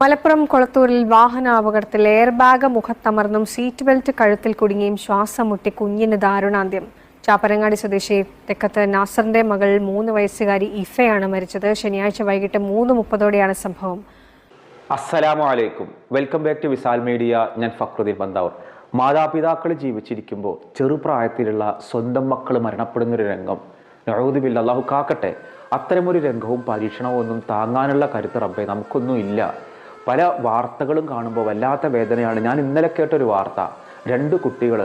മലപ്പുറം കൊളത്തൂരിൽ വാഹനാപകടത്തിൽ air bag മുഖത്തമർന്നും സീറ്റ് ബെൽറ്റ് കഴുത്തിൽ കുടുങ്ങിയും ശ്വാസം മുട്ടി കുഞ്ഞിന് ദാരുണാന്ത്യം. ചാപ്പരങ്ങാടി സ്വദേശി തെക്കത്ത് നാസറിന്റെ മകൾ മൂന്ന് വയസ്സുകാരി ഇഫയാണ് മരിച്ചത്. ശനിയാഴ്ച വൈകിട്ട് മൂന്ന് മുപ്പതോടെയാണ് സംഭവം. അസ്സലാമു അലൈക്കും. Welcome back to Wisal media. ഞാൻ ഫക്രുദ്ദീൻ ബന്താവൂർ മാതാപിതാക്കൾ ജീവിച്ചിരിക്കുമ്പോൾ ചെറുപ്രായത്തിലുള്ള സ്വന്തം മക്കൾ മരണപ്പെടുന്ന ഒരു രംഗം. നഴുതുമില്ല അള്ളാഹു കാക്കട്ടെ. അത്തരമൊരു രംഗവും പരീക്ഷണവും ഒന്നും താങ്ങാനുള്ള കരുത്ത് റബ്ബെ നമുക്കൊന്നും ഇല്ല. പല വാർത്തകളും കാണുമ്പോൾ വല്ലാത്ത വേദനയാണ്. ഞാൻ ഇന്നലെ കേട്ടൊരു വാർത്ത. രണ്ട് കുട്ടികൾ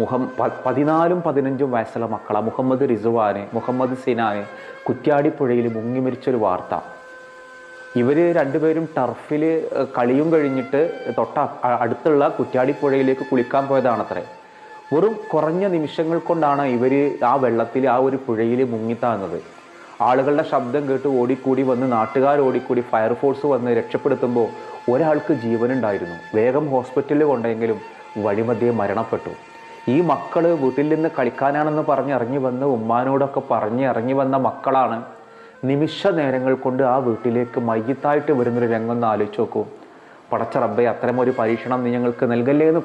മുഹം പതിനാലും പതിനഞ്ചും വയസ്സുള്ള മക്കള മുഹമ്മദ് റിസുവാനെ മുഹമ്മദ് സിനാന് കുറ്റ്യാടിപ്പുഴയിൽ മുങ്ങി മരിച്ചൊരു വാർത്ത. ഇവർ രണ്ടുപേരും ടർഫിൽ കളിയും കഴിഞ്ഞിട്ട് തൊട്ട അടുത്തുള്ള കുറ്റ്യാടിപ്പുഴയിലേക്ക് കുളിക്കാൻ പോയതാണത്രേ. വെറും കുറഞ്ഞ നിമിഷങ്ങൾ കൊണ്ടാണ് ഇവർ ആ വെള്ളത്തിൽ ആ ഒരു പുഴയിൽ മുങ്ങിത്താങ്ങുന്നത് ആളുകളുടെ ശബ്ദം കേട്ട് ഓടിക്കൂടി വന്ന് നാട്ടുകാർ ഓടിക്കൂടി ഫയർഫോഴ്സ് വന്ന് രക്ഷപ്പെടുത്തുമ്പോൾ ഒരാൾക്ക് ജീവനുണ്ടായിരുന്നു. വേഗം ഹോസ്പിറ്റലിൽ കൊണ്ടെങ്കിലും വഴിമധ്യേ മരണപ്പെട്ടു. ഈ മക്കൾ വീട്ടിൽ നിന്ന് കളിക്കാനാണെന്ന് പറഞ്ഞ് ഇറങ്ങി വന്ന് ഉമ്മാനോടൊക്കെ പറഞ്ഞ് ഇറങ്ങി വന്ന മക്കളാണ് നിമിഷ നേരങ്ങൾ കൊണ്ട് ആ വീട്ടിലേക്ക് മയ്യത്തായിട്ട് വരുന്നൊരു രംഗം ഒന്ന് ആലോചിച്ച് നോക്കൂ. പടച്ച റബ്ബെ അത്തരം ഒരു പരീക്ഷണം നീ ഞങ്ങൾക്ക് നൽകല്ലേ എന്ന്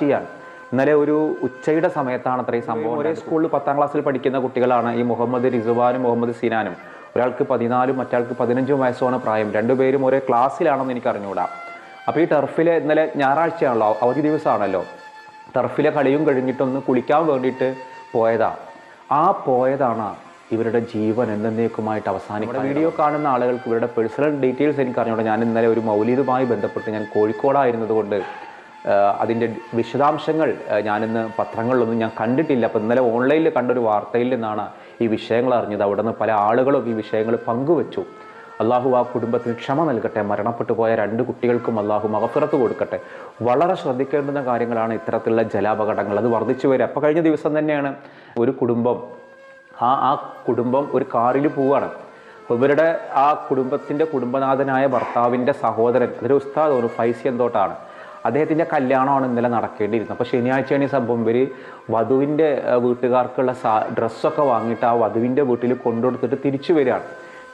ചെയ്യാൻ ഇന്നലെ ഒരു ഉച്ചയുടെ സമയത്താണ് അത്രയും സംഭവം ഒരേ സ്കൂളിൽ പത്താം ക്ലാസ്സിൽ പഠിക്കുന്ന കുട്ടികളാണ് ഈ മുഹമ്മദ് റിസുവാനും മുഹമ്മദ് സിനാനും. ഒരാൾക്ക് പതിനാലും മറ്റാൾക്ക് പതിനഞ്ചും വയസ്സുമാണ് പ്രായം. രണ്ടുപേരും ഒരേ ക്ലാസ്സിലാണെന്ന് എനിക്ക് അറിഞ്ഞുകൂടാ. അപ്പോൾ ഈ ടർഫിലെ ഇന്നലെ ഞായറാഴ്ചയാണല്ലോ അവധി ദിവസമാണല്ലോ. ടർഫിലെ കളിയും കഴിഞ്ഞിട്ടൊന്ന് കുളിക്കാൻ വേണ്ടിയിട്ട് പോയതാ. ആ പോയതാണ് ഇവരുടെ ജീവൻ എന്നേക്കുമായിട്ട് അവസാനിക്കുന്നത് വീഡിയോ കാണുന്ന ആളുകൾക്ക് ഇവരുടെ പേഴ്സണൽ ഡീറ്റെയിൽസ് എനിക്ക് അറിഞ്ഞുകൂടാ. ഞാൻ ഇന്നലെ ഒരു മൗലികവുമായി ബന്ധപ്പെട്ട് ഞാൻ കോഴിക്കോടായിരുന്നത് കൊണ്ട് അതിന്റെ വിശദാംശങ്ങൾ ഞാനിന്ന് പത്രങ്ങളിലൊന്നും ഞാൻ കണ്ടിട്ടില്ല. അപ്പോൾ ഇന്നലെ ഓൺലൈനിൽ കണ്ടൊരു വാർത്തയിൽ നിന്നാണ് ഈ വിഷയങ്ങൾ അറിഞ്ഞത്. അവിടെ നിന്ന് പല ആളുകളും ഈ വിഷയങ്ങൾ പങ്കുവച്ചു. അള്ളാഹു ആ കുടുംബത്തിന് ക്ഷമ നൽകട്ടെ. മരണപ്പെട്ടു പോയ രണ്ട് കുട്ടികൾക്കും അള്ളാഹു മകഫിറത്ത് കൊടുക്കട്ടെ. വളരെ ശ്രദ്ധിക്കേണ്ടുന്ന കാര്യങ്ങളാണ് ഇത്തരത്തിലുള്ള ജലാപകടങ്ങൾ. അത് വർദ്ധിച്ചു വരിക. അപ്പോൾ കഴിഞ്ഞ ദിവസം തന്നെയാണ് ഒരു കുടുംബം ആ ആ കുടുംബം ഒരു കാറിൽ പോവുകയാണ് അപ്പോൾ ഇവരുടെ ആ കുടുംബത്തിന്റെ കുടുംബനാഥനായ ഭർത്താവിന്റെ സഹോദരൻ അതൊരു ഉസ്താദ് ഒരു ഫൈസി എന്തോട്ടാണ് അദ്ദേഹത്തിന്റെ കല്യാണമാണ് ഇന്നലെ നടക്കേണ്ടിയിരുന്നത്. അപ്പോൾ ശനിയാഴ്ചയാണ് ഈ സംഭവം. ഇവർ വധുവിന്റെ വീട്ടുകാർക്കുള്ള സാ ഡ്രസ്സൊക്കെ വാങ്ങിയിട്ട് ആ വധുവിന്റെ വീട്ടിൽ കൊണ്ടുകൊടുത്തിട്ട് തിരിച്ചു വരികയാണ്.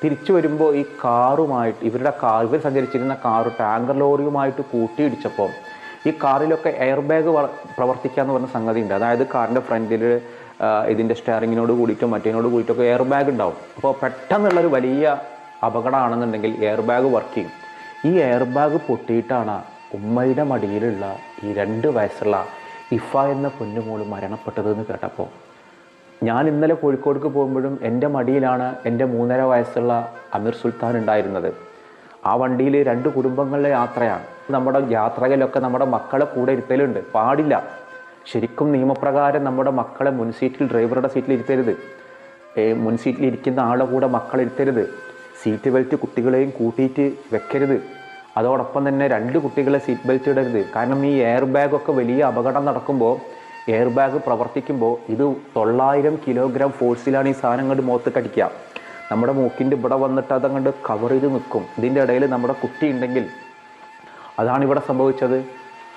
തിരിച്ചു വരുമ്പോൾ ഈ കാറുമായിട്ട് ഇവരുടെ കാർ ഇവർ സഞ്ചരിച്ചിരുന്ന കാറ് ടാങ്കർ ലോറിയുമായിട്ട് കൂട്ടിയിടിച്ചപ്പോൾ ഈ കാറിലൊക്കെ എയർ ബാഗ് പ്രവർത്തിക്കുക എന്ന് പറഞ്ഞ സംഗതി ഉണ്ട് അതായത് കാറിന്റെ ഫ്രണ്ടിൽ ഇതിന്റെ സ്റ്റാറിങ്ങിനോട് കൂടിയിട്ടും മറ്റേനോട് കൂടിയിട്ടൊക്കെ എയർ ബാഗ് ഉണ്ടാവും. അപ്പോൾ പെട്ടെന്നുള്ളൊരു വലിയ അപകടമാണെന്നുണ്ടെങ്കിൽ എയർ ബാഗ് വർക്ക് ചെയ്യും. ഈ എയർ ബാഗ് പൊട്ടിയിട്ടാണ് ഉമ്മയുടെ മടിയിലുള്ള ഈ രണ്ട് വയസ്സുള്ള ഇഫ എന്ന പൊന്നുമോൾ മരണപ്പെട്ടതെന്ന് കേട്ടപ്പോൾ ഞാൻ ഇന്നലെ കോഴിക്കോടേക്ക് പോകുമ്പോഴും എന്റെ മടിയിലാണ് എന്റെ മൂന്നര വയസ്സുള്ള അമീർ സുൽത്താൻ ഉണ്ടായിരുന്നത്. ആ വണ്ടിയിൽ രണ്ട് കുടുംബങ്ങളിലെ യാത്രയാണ്. നമ്മുടെ യാത്രകളിലൊക്കെ നമ്മുടെ മക്കളെ കൂടെ ഇരുത്തലുണ്ട്. പാടില്ല. ശരിക്കും നിയമപ്രകാരം നമ്മുടെ മക്കളെ മുൻസീറ്റിൽ ഡ്രൈവറുടെ സീറ്റിൽ ഇരുത്തരുത്. മുൻസീറ്റിൽ മുൻ സീറ്റിൽ ഇരിക്കുന്ന ആളുടെ കൂടെ മക്കളെ ഇരുത്തരുത്. സീറ്റ് ബെൽറ്റ് കുട്ടികളെയും കൂട്ടിയിട്ട് വെക്കരുത്. അതോടൊപ്പം തന്നെ രണ്ട് കുട്ടികളെ സീറ്റ് ബെൽറ്റ് ഇടരുത്. കാരണം ഈ എയർ ബാഗൊക്കെ വലിയ അപകടം നടക്കുമ്പോൾ എയർ ബാഗ് പ്രവർത്തിക്കുമ്പോൾ ഇത് തൊള്ളായിരം കിലോഗ്രാം ഫോഴ്സിലാണ് ഈ സാധനം കണ്ട് മുഖത്ത് കടിക്കുക. നമ്മുടെ മൂക്കിന്റെ ഇവിടെ വന്നിട്ട് അതങ്ങോട്ട് കവർ ചെയ്ത് നിൽക്കും. ഇതിന്റെ ഇടയിൽ നമ്മുടെ കുട്ടി ഉണ്ടെങ്കിൽ അതാണ് ഇവിടെ സംഭവിച്ചത്.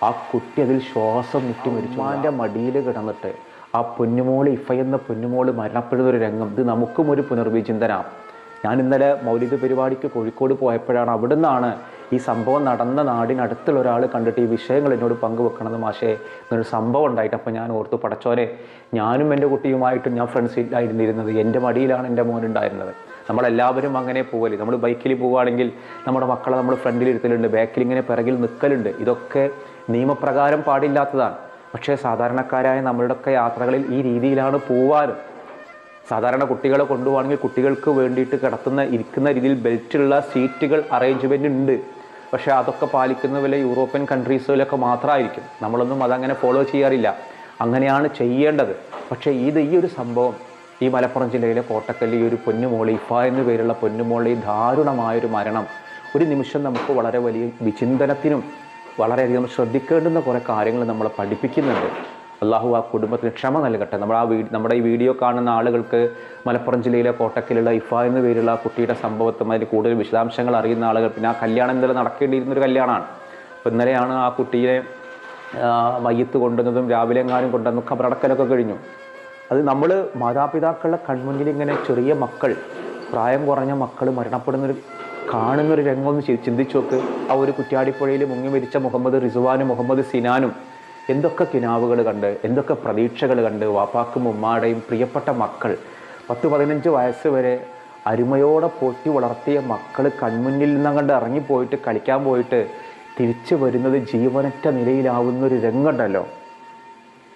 ആ കുട്ടി അതിൽ ശ്വാസം മുട്ടി മരിച്ചു. അതിന്റെ മടിയിൽ കിടന്നിട്ട് ആ പൊന്നുമോൾ ഇഫ എന്ന പൊന്നുമോൾ മരണപ്പെടുന്ന ഒരു രംഗം. ഇത് നമുക്കും ഒരു പുനർവിചിന്തന. ഞാൻ ഇന്നലെ മൗലിക പരിപാടിക്ക് കോഴിക്കോട് പോയപ്പോഴാണ് അവിടെ നിന്നാണ് ഈ സംഭവം നടന്ന നാടിനടുത്തുള്ള ഒരാൾ കണ്ടിട്ട് ഈ വിഷയങ്ങൾ എന്നോട് പങ്കുവെക്കണമെന്ന് മാഷേ ഇങ്ങനൊരു സംഭവം ഉണ്ടായിട്ട് അപ്പോൾ ഞാൻ ഓർത്തു പടച്ചോനെ ഞാനും എന്റെ കുട്ടിയുമായിട്ട് ഞാൻ ഫ്രണ്ട്സിലായിരുന്നിരുന്നത് എന്റെ മടിയിലാണ് എന്റെ മോൻ ഉണ്ടായിരുന്നത്. നമ്മളെല്ലാവരും അങ്ങനെ പോകൽ നമ്മൾ ബൈക്കിൽ പോവുകയാണെങ്കിൽ നമ്മുടെ മക്കളെ നമ്മൾ ഫ്രണ്ടിൽ ഇരുത്തലുണ്ട് ബാക്കിൽ ഇങ്ങനെ പിറകിൽ നിൽക്കലുണ്ട് ഇതൊക്കെ നിയമപ്രകാരം പാടില്ലാത്തതാണ്. പക്ഷേ സാധാരണക്കാരായ നമ്മളുടെയൊക്കെ യാത്രകളിൽ ഈ രീതിയിലാണ് പോവാനും സാധാരണ കുട്ടികളെ കൊണ്ടുപോകണമെങ്കിൽ കുട്ടികൾക്ക് വേണ്ടിയിട്ട് കിടത്തുന്ന ഇരിക്കുന്ന രീതിയിൽ ബെൽറ്റുള്ള സീറ്റുകൾ അറേഞ്ച്മെന്റ് ഉണ്ട്. പക്ഷേ അതൊക്കെ പാലിക്കുന്ന വില യൂറോപ്യൻ കൺട്രീസിലൊക്കെ മാത്രമായിരിക്കും. നമ്മളൊന്നും അതങ്ങനെ ഫോളോ ചെയ്യാറില്ല. അങ്ങനെയാണ് ചെയ്യേണ്ടത്. പക്ഷേ ഇത് ഈ ഒരു സംഭവം ഈ മലപ്പുറം ജില്ലയിലെ കോട്ടക്കല്ലി ഒരു പൊന്നുമോളി ഇഫ എന്നു പേരുള്ള പൊന്നുമോളി ദാരുണമായൊരു മരണം ഒരു നിമിഷം നമുക്ക് വളരെ വലിയ വിചിന്തനത്തിനും വളരെയധികം ശ്രദ്ധിക്കേണ്ടുന്ന കുറേ കാര്യങ്ങൾ നമ്മളെ പഠിപ്പിക്കുന്നുണ്ട്. അള്ളാഹു ആ കുടുംബത്തിന് ക്ഷമ നൽകട്ടെ. നമ്മൾ ആ വീട് നമ്മുടെ ഈ വീഡിയോ കാണുന്ന ആളുകൾക്ക് മലപ്പുറം ജില്ലയിലെ കോട്ടക്കിലുള്ള ഇഫ എന്ന പേരുള്ള ആ കുട്ടിയുടെ സംഭവത്തും അതിൽ കൂടുതൽ വിശദാംശങ്ങൾ അറിയുന്ന ആളുകൾ പിന്നെ ആ കല്യാണം ഇന്നലെ നടക്കേണ്ടിയിരുന്നൊരു കല്യാണമാണ്. അപ്പോൾ ഇന്നലെയാണ് ആ കുട്ടിയെ മയ്യത്ത് കൊണ്ടുവന്നതും രാവിലെ എങ്ങാനും കൊണ്ടുവന്നും ഖബറടക്കലൊക്കെ കഴിഞ്ഞു. അത് നമ്മൾ മാതാപിതാക്കളുടെ കൺമുന്നിൽ ഇങ്ങനെ ചെറിയ മക്കൾ പ്രായം കുറഞ്ഞ മക്കൾ മരണപ്പെടുന്നൊരു കാണുന്നൊരു രംഗം ഒന്ന് ചിന്തിച്ചു നോക്ക്. ആ ഒരു കുറ്റ്യാടിപ്പുഴയിൽ മുങ്ങി മരിച്ച മുഹമ്മദ് റിസുവാനും മുഹമ്മദ് സിനാനും എന്തൊക്കെ കിനാവുകൾ കണ്ട് എന്തൊക്കെ പ്രതീക്ഷകൾ കണ്ട് വാപ്പാക്കും ഉമ്മാടെയും പ്രിയപ്പെട്ട മക്കൾ. പത്ത് പതിനഞ്ച് വയസ്സ് വരെ അരുമയോടെ പോറ്റി വളർത്തിയ മക്കൾ കൺമുന്നിൽ നിന്നങ്ങണ്ട് ഇറങ്ങിപ്പോയിട്ട് കളിക്കാൻ പോയിട്ട് തിരിച്ചു വരുന്നത് ജീവനറ്റ നിലയിലാവുന്ന ഒരു രംഗമുണ്ടല്ലോ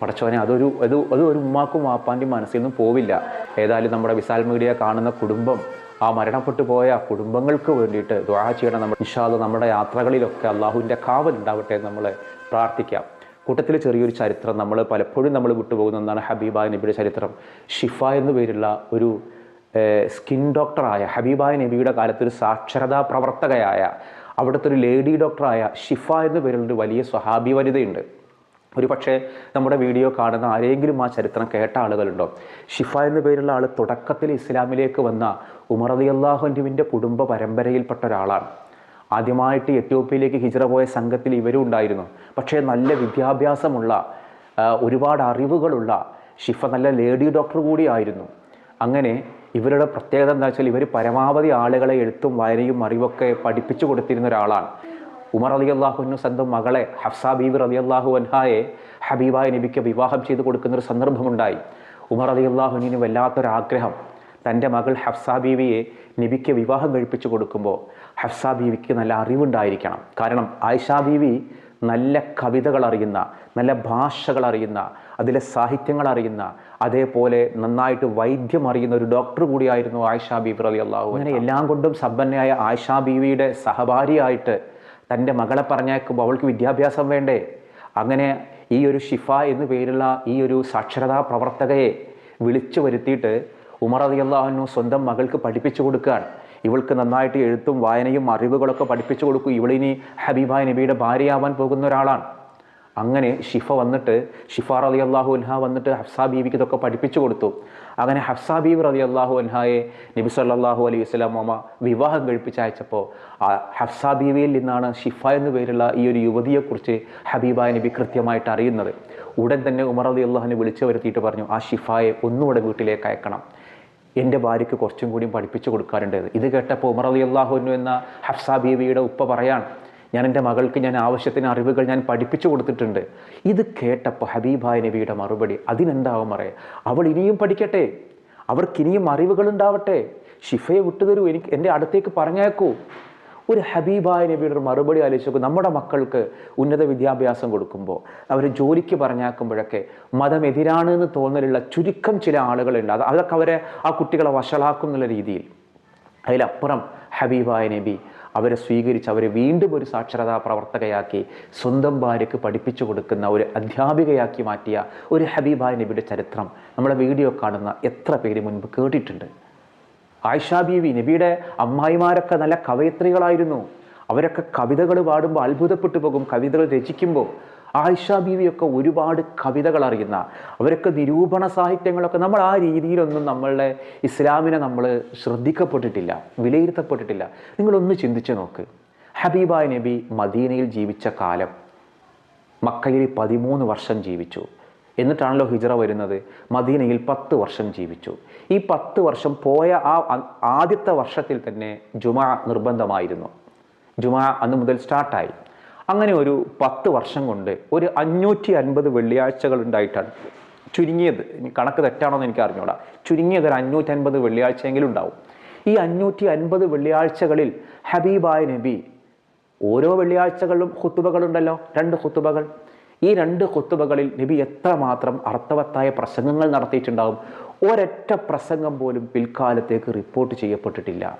പടച്ചോനെ അതൊരു അത് അത് ഒരു ഉമ്മാക്കും വാപ്പാന്റെയും മനസ്സിൽ നിന്നും പോവില്ല. ഏതായാലും നമ്മുടെ വിശാൽ മീഡിയ കാണുന്ന കുടുംബം ആ മരണപ്പെട്ടു പോയ കുടുംബങ്ങൾക്ക് വേണ്ടിയിട്ട് ദ്വാ ചെയ്യണം. നമ്മൾ നിഷാദ് നമ്മുടെ യാത്രകളിലൊക്കെ അള്ളാഹുവിന്റെ കാവൽ ഉണ്ടാവട്ടെ നമ്മൾ പ്രാർത്ഥിക്കാം. കൂട്ടത്തിൽ ചെറിയൊരു ചരിത്രം നമ്മൾ പലപ്പോഴും നമ്മൾ വിട്ടുപോകുന്ന ഒന്നാണ് ഹബീബായ നബിയുടെ ചരിത്രം. ഷിഫ എന്നു പേരുള്ള ഒരു സ്കിൻ ഡോക്ടറായ ഹബീബായ നബിയുടെ കാലത്ത് ഒരു സാക്ഷരതാ പ്രവർത്തകയായ അവിടുത്തെ ഒരു ലേഡി ഡോക്ടറായ ഷിഫ എന്നു പേരുള്ള ഒരു വലിയ സ്വഹാബി വനിതയുണ്ട്. ഒരു പക്ഷേ നമ്മുടെ വീഡിയോ കാണുന്ന ആരെങ്കിലും ആ ചരിത്രം കേട്ട ആളുകളുണ്ടോ? ഷിഫ എന്ന പേരുള്ള ആൾ തുടക്കത്തിൽ ഇസ്ലാമിലേക്ക് വന്ന ഉമർ അലി അള്ളാഹുവിന്റെ കുടുംബ പരമ്പരയിൽപ്പെട്ട ഒരാളാണ്. ആദ്യമായിട്ട് എത്യോപ്യയിലേക്ക് ഹിജറ പോയ സംഘത്തിൽ ഇവരും ഉണ്ടായിരുന്നു. പക്ഷേ നല്ല വിദ്യാഭ്യാസമുള്ള ഒരുപാട് അറിവുകളുള്ള ഷിഫ നല്ല ലേഡി ഡോക്ടർ കൂടിയായിരുന്നു അങ്ങനെ ഇവരുടെ പ്രത്യേകത എന്താ വെച്ചാൽ ഇവർ പരമാവധി ആളുകളെ എഴുത്തും വായനയും അറിവൊക്കെ പഠിപ്പിച്ചു കൊടുത്തിരുന്ന ഒരാളാണ്. ഉമർ അലി അള്ളാഹുവിന് സ്വന്തം മകളെ ഹഫ്സ ബീബ് അലി അള്ളാഹു അൻഹായെ ഹബീബായ നബിക്ക് വിവാഹം ചെയ്തു കൊടുക്കുന്ന ഒരു സന്ദർഭമുണ്ടായി. ഉമർ അലി അള്ളാഹുവിന് വല്ലാത്തൊരാഗ്രഹം. തന്റെ മകൾ ഹഫ്സ ബീവിയെ നബിക്ക് വിവാഹം കഴിപ്പിച്ചു കൊടുക്കുമ്പോൾ ഹഫ്സ ബീവിക്ക് നല്ല അറിവുണ്ടായിരിക്കണം. കാരണം ആയിഷാ ബീവി നല്ല കവിതകൾ അറിയുന്ന നല്ല ഭാഷകൾ അറിയുന്ന അതിലെ സാഹിത്യങ്ങൾ അറിയുന്ന അതേപോലെ നന്നായിട്ട് വൈദ്യം അറിയുന്ന ഒരു ഡോക്ടർ കൂടിയായിരുന്നു ആയിഷാ ബീവി അലി അള്ളാഹു അങ്ങനെ എല്ലാം കൊണ്ടും സമ്പന്നയായ ആയിഷാ ബീവിയുടെ സഹപാഠിയായിട്ട് തന്റെ മകളെ പറഞ്ഞേക്കുമ്പോൾ അവൾക്ക് വിദ്യാഭ്യാസം വേണ്ടേ? അങ്ങനെ ഈ ഒരു ഷിഫ എന്നു പേരുള്ള ഈ ഒരു സാക്ഷരതാ പ്രവർത്തകയെ വിളിച്ചു വരുത്തിയിട്ട് ഉമർ അലി അള്ളാഹുനു സ്വന്തം മകൾക്ക് പഠിപ്പിച്ചു കൊടുക്കുകയാണ്. ഇവൾക്ക് നന്നായിട്ട് എഴുത്തും വായനയും അറിവുകളൊക്കെ പഠിപ്പിച്ചു കൊടുക്കും. ഇവളിനി ഹബീബായ നബിയുടെ ഭാര്യയാവാൻ പോകുന്ന ഒരാളാണ്. അങ്ങനെ ഷിഫ വന്നിട്ട് ഷിഫ റലി അള്ളാഹു അൻഹ വന്നിട്ട് ഹഫ്സ ബീവിക്ക് ഇതൊക്കെ പഠിപ്പിച്ചു കൊടുത്തു. അങ്ങനെ ഹഫ്സ ബീബ് റലി അള്ളാഹു അൻഹായെ നബി സല്ലാഹു അലൈഹി മാമ വിവാഹം കഴിപ്പിച്ചയച്ചപ്പോൾ ആ ഹഫ്സ ബീവിയിൽ നിന്നാണ് ഷിഫ എന്നു പേരുള്ള ഈ ഒരു യുവതിയെക്കുറിച്ച് ഹബീബായ നബി കൃത്യമായിട്ട് അറിയുന്നത്. ഉടൻ തന്നെ ഉമർ അലി അള്ളാഹിനെ വിളിച്ചു വരുത്തിയിട്ട് പറഞ്ഞു ആ ഷിഫായെ ഒന്നുകൂടെ വീട്ടിലേക്ക് അയക്കണം. എന്റെ ഭാര്യയ്ക്ക് കുറച്ചും കൂടിയും പഠിപ്പിച്ചു കൊടുക്കാറുണ്ടായത് ഇത് കേട്ടപ്പോൾ ഉമർ അലി അള്ളാഹുനു എന്ന ഹഫ്സ ബീവിയുടെ ഉപ്പ പറയാൻ ഞാൻ എന്റെ മകൾക്ക് ഞാൻ ആവശ്യത്തിന് അറിവുകൾ ഞാൻ പഠിപ്പിച്ചു കൊടുത്തിട്ടുണ്ട്. ഇത് കേട്ടപ്പോൾ ഹബീബായ നബിയുടെ മറുപടി അതിനെന്താവും അറിയാം അവൾ ഇനിയും പഠിക്കട്ടെ അവർക്ക് ഇനിയും അറിവുകൾ ഉണ്ടാവട്ടെ ഷിഫയെ വിട്ടുതരൂ എനിക്ക് എന്റെ അടുത്തേക്ക് പറഞ്ഞേക്കൂ ഒരു ഹബീബായ നബിയുടെ ഒരു മറുപടി ആലോചിച്ച് നോക്കും നമ്മുടെ മക്കൾക്ക് ഉന്നത വിദ്യാഭ്യാസം കൊടുക്കുമ്പോൾ അവർ ജോലിക്ക് പറഞ്ഞാക്കുമ്പോഴൊക്കെ മതം എതിരാണ് എന്ന് തോന്നലുള്ള ചുരുക്കം ചില ആളുകളുണ്ട്. അത് അതൊക്കെ അവരെ ആ കുട്ടികളെ വഷളാക്കും എന്നുള്ള രീതിയിൽ. അതിലപ്പുറം ഹബീബായ നബി അവരെ സ്വീകരിച്ച് അവരെ വീണ്ടും ഒരു സാക്ഷരതാ പ്രവർത്തകയാക്കി സ്വന്തം ഭാര്യയ്ക്ക് പഠിപ്പിച്ചു കൊടുക്കുന്ന ഒരു അധ്യാപികയാക്കി മാറ്റിയ ഒരു ഹബീബായ നബിയുടെ ചരിത്രം. നമ്മുടെ വീഡിയോ കാണുന്ന എത്ര പേര് മുൻപ് കേട്ടിട്ടുണ്ട്. ആയിഷ ബീവി നബിയുടെ അമ്മായിമാരൊക്കെ നല്ല കവയത്രികളായിരുന്നു. അവരൊക്കെ കവിതകൾ പാടുമ്പോൾ അത്ഭുതപ്പെട്ടു പോകും കവിതകൾ രചിക്കുമ്പോൾ ആയിഷ ബീവിയൊക്കെ ഒരുപാട് കവിതകൾ അറിയുന്ന അവരൊക്കെ നിരൂപണ സാഹിത്യങ്ങളൊക്കെ നമ്മൾ ആ രീതിയിലൊന്നും നമ്മളുടെ ഇസ്ലാമിനെ നമ്മൾ ശ്രദ്ധിക്കപ്പെട്ടിട്ടില്ല വിലയിരുത്തപ്പെട്ടിട്ടില്ല. നിങ്ങളൊന്ന് ചിന്തിച്ചു നോക്ക്. ഹബീബായ് നബി മദീനയിൽ ജീവിച്ച കാലം മക്കയിൽ പതിമൂന്ന് വർഷം ജീവിച്ചു. എന്നിട്ടാണല്ലോ ഹിജറ വരുന്നത്. മദീനയിൽ പത്ത് വർഷം ജീവിച്ചു. ഈ പത്ത് വർഷം പോയ ആ ആദ്യത്തെ വർഷത്തിൽ തന്നെ ജുമാ നിർബന്ധമായിരുന്നു. ജുമാ അന്ന് മുതൽ സ്റ്റാർട്ടായി. അങ്ങനെ ഒരു പത്ത് വർഷം കൊണ്ട് ഒരു അഞ്ഞൂറ്റി അൻപത് വെള്ളിയാഴ്ചകൾ ഉണ്ടായിട്ടാണ് ചുരുങ്ങിയത്. കണക്ക് തെറ്റാണോ എന്ന് എനിക്ക് അറിഞ്ഞൂടാ. ചുരുങ്ങിയത് ഒരു അഞ്ഞൂറ്റി അൻപത് വെള്ളിയാഴ്ചയെങ്കിലും ഉണ്ടാവും. ഈ അഞ്ഞൂറ്റി അൻപത് വെള്ളിയാഴ്ചകളിൽ ഹബീബായ നബി ഓരോ വെള്ളിയാഴ്ചകളിലും ഹുത്തുബകളുണ്ടല്ലോ രണ്ട് ഹുത്തുബകൾ ഈ രണ്ട് ഹുത്തുബകളിൽ നബി എത്രമാത്രം അർത്ഥവത്തായ പ്രസംഗങ്ങൾ നടത്തിയിട്ടുണ്ടാകും ഒരൊറ്റ പ്രസംഗം പോലും പിൽക്കാലത്തേക്ക് റിപ്പോർട്ട് ചെയ്യപ്പെട്ടിട്ടില്ല.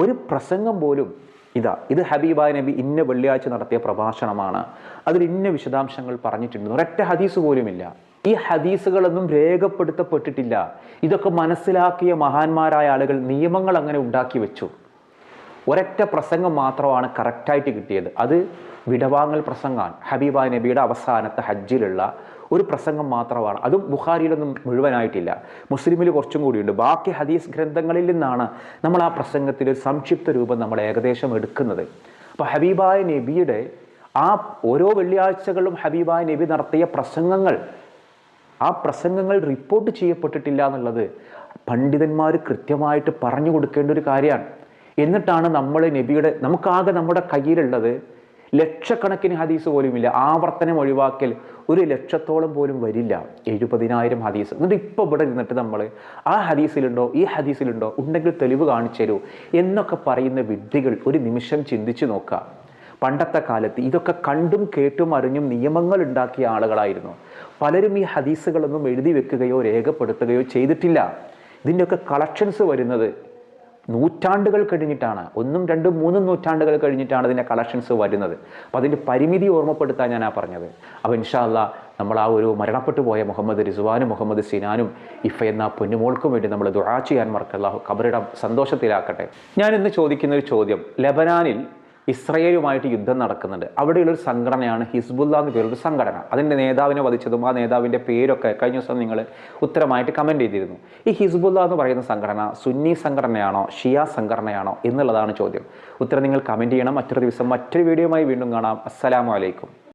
ഒരു പ്രസംഗം പോലും ഇതാ ഇത് ഹബീബ നബി ഇന്ന വെള്ളിയാഴ്ച നടത്തിയ പ്രഭാഷണമാണ്. അതിൽ ഇന്ന വിശദാംശങ്ങൾ പറഞ്ഞിട്ടുണ്ട്. ഒരൊറ്റ ഹദീസ് പോലുമില്ല. ഈ ഹദീസുകളൊന്നും രേഖപ്പെടുത്തപ്പെട്ടിട്ടില്ല. ഇതൊക്കെ മനസ്സിലാക്കിയ മഹാന്മാരായ ആളുകൾ നിയമങ്ങൾ അങ്ങനെ ഉണ്ടാക്കി വെച്ചു. ഒരൊറ്റ പ്രസംഗം മാത്രമാണ് കറക്റ്റായിട്ട് കിട്ടിയത്. അത് വിടവാങ്ങൽ പ്രസംഗമാണ്. ഹബീബ നബിയുടെ അവസാനത്തെ ഹജ്ജിലുള്ള ഒരു പ്രസംഗം മാത്രമാണ്. അതും ബുഖാരിയിലൊന്നും മുഴുവനായിട്ടില്ല. മുസ്ലിമിൽ കുറച്ചും കൂടിയുണ്ട്. ബാക്കി ഹദീസ് ഗ്രന്ഥങ്ങളിൽ നിന്നാണ് നമ്മൾ ആ പ്രസംഗത്തിന്റെ ഒരു സംക്ഷിപ്ത രൂപം നമ്മൾ ഏകദേശം എടുക്കുന്നത്. അപ്പോൾ ഹബീബായ നബിയുടെ ആ ഓരോ വെള്ളിയാഴ്ചകളിലും ഹബീബായ നബി നടത്തിയ പ്രസംഗങ്ങൾ ആ പ്രസംഗങ്ങൾ റിപ്പോർട്ട് ചെയ്യപ്പെട്ടിട്ടില്ല എന്നുള്ളത് പണ്ഡിതന്മാർ കൃത്യമായിട്ട് പറഞ്ഞു കൊടുക്കേണ്ട ഒരു കാര്യമാണ്. എന്നിട്ടാണ് നമ്മൾ നബിയുടെ നമുക്കാകെ നമ്മുടെ കയ്യിലുള്ളത് ലക്ഷക്കണക്കിന് ഹദീസ് പോലുമില്ല. ആവർത്തനം ഒഴിവാക്കൽ ഒരു ലക്ഷത്തോളം പോലും വരില്ല. എഴുപതിനായിരം ഹദീസ്. എന്നിട്ട് ഇപ്പോൾ ഇവിടെ ഇരുന്നിട്ട് നമ്മൾ ആ ഹദീസിലുണ്ടോ ഈ ഹദീസിലുണ്ടോ ഉണ്ടെങ്കിൽ തെളിവ് കാണിച്ചു എന്നൊക്കെ പറയുന്ന വിദ്യകൾ ഒരു നിമിഷം ചിന്തിച്ചു നോക്കുക. പണ്ടത്തെ കാലത്ത് ഇതൊക്കെ കണ്ടും കേട്ടും അറിഞ്ഞും നിയമങ്ങൾ ഉണ്ടാക്കിയ ആളുകളായിരുന്നു. പലരും ഈ ഹദീസുകളൊന്നും എഴുതി വെക്കുകയോ രേഖപ്പെടുത്തുകയോ ചെയ്തിട്ടില്ല. ഇതിന്റെയൊക്കെ കളക്ഷൻസ് വരുന്നത് നൂറ്റാണ്ടുകൾ കഴിഞ്ഞിട്ടാണ്. ഒന്നും രണ്ടും മൂന്നും നൂറ്റാണ്ടുകൾ കഴിഞ്ഞിട്ടാണ് ഇതിന്റെ കളക്ഷൻസ് വരുന്നത്. അപ്പോൾ അതിന്റെ പരിമിതി ഓർമ്മപ്പെടുത്താൻ ഞാൻ ആ പറഞ്ഞത് അപ്പോൾ ഇൻഷാല്ല നമ്മൾ ആ ഒരു മരണപ്പെട്ടു പോയ മുഹമ്മദ് റിസ്വാനും മുഹമ്മദ് സിനാനും ഇഫ എന്ന പൊന്നുമോൾക്കും വേണ്ടി നമ്മൾ ദുആ ചെയ്യാൻ മറക്കല്ല കബറിടം സന്തോഷത്തിലാക്കട്ടെ. ഞാൻ ഇന്ന് ചോദിക്കുന്ന ഒരു ചോദ്യം. ലബനാനിൽ ഇസ്രയേലുമായിട്ട് യുദ്ധം നടക്കുന്നുണ്ട്. അവിടെയുള്ളൊരു സംഘടനയാണ് ഹിസ്ബുല്ല എന്ന് പേരുള്ള സംഘടന. അതിന്റെ നേതാവിനെ വധിച്ചതും ആ നേതാവിന്റെ പേരൊക്കെ കഴിഞ്ഞ ദിവസം നിങ്ങൾ ഉത്തരമായിട്ട് കമന്റ് ചെയ്തിരുന്നു. ഈ ഹിസ്ബുല്ല എന്ന് പറയുന്ന സംഘടന സുന്നി സംഘടനയാണോ ഷിയ സംഘടനയാണോ എന്നുള്ളതാണ് ചോദ്യം. ഉത്തരം നിങ്ങൾ കമന്റ് ചെയ്യണം. മറ്റൊരു ദിവസം മറ്റൊരു വീഡിയോയുമായി വീണ്ടും കാണാം. അസ്സലാമു അലൈക്കും.